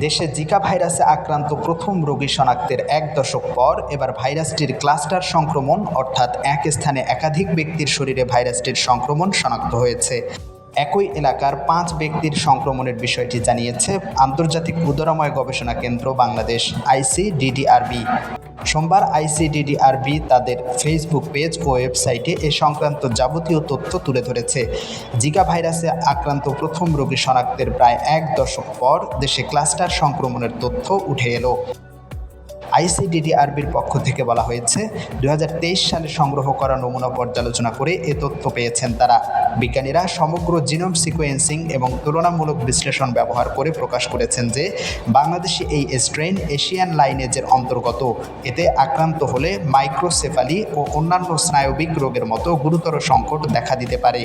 দেশে জিকা ভাইরাসে আক্রান্ত প্রথম রোগী শনাক্তের এক দশক পর এবার ভাইরাসটির ক্লাস্টার সংক্রমণ, অর্থাৎ এক স্থানে একাধিক ব্যক্তির শরীরে ভাইরাসটির সংক্রমণ শনাক্ত হয়েছে। একই এলাকার পাঁচ ব্যক্তির সংক্রমণের বিষয়টি জানিয়েছে আন্তর্জাতিক উদরাময় গবেষণা কেন্দ্র বাংলাদেশ, আইসিডিডিআরবি। সোমবার আইসিডিডিআরবি তাদের ফেসবুক পেজ ও ওয়েবসাইটে এ সংক্রান্ত যাবতীয় তথ্য তুলে ধরেছে। জিকা ভাইরাসে আক্রান্ত প্রথম রোগী শনাক্তের প্রায় এক দশক পর দেশে ক্লাস্টার সংক্রমণের তথ্য উঠে এলো। আইসিডিডিআরবির পক্ষ থেকে বলা হয়েছে দু হাজার তেইশ সালে সংগ্রহ করা নমুনা পর্যালোচনা করে এ তথ্য পেয়েছেন তারা। বিজ্ঞানীরা সমগ্র জিনোম সিকোয়েন্সিং এবং তুলনামূলক বিশ্লেষণ ব্যবহার করে প্রকাশ করেছেন যে, বাংলাদেশি এই স্ট্রেন এশিয়ান লাইনেজের অন্তর্গত। এতে আক্রান্ত হলে মাইক্রোসেফালি ও অন্যান্য স্নায়বিক রোগের মতো গুরুতর সংকট দেখা দিতে পারে।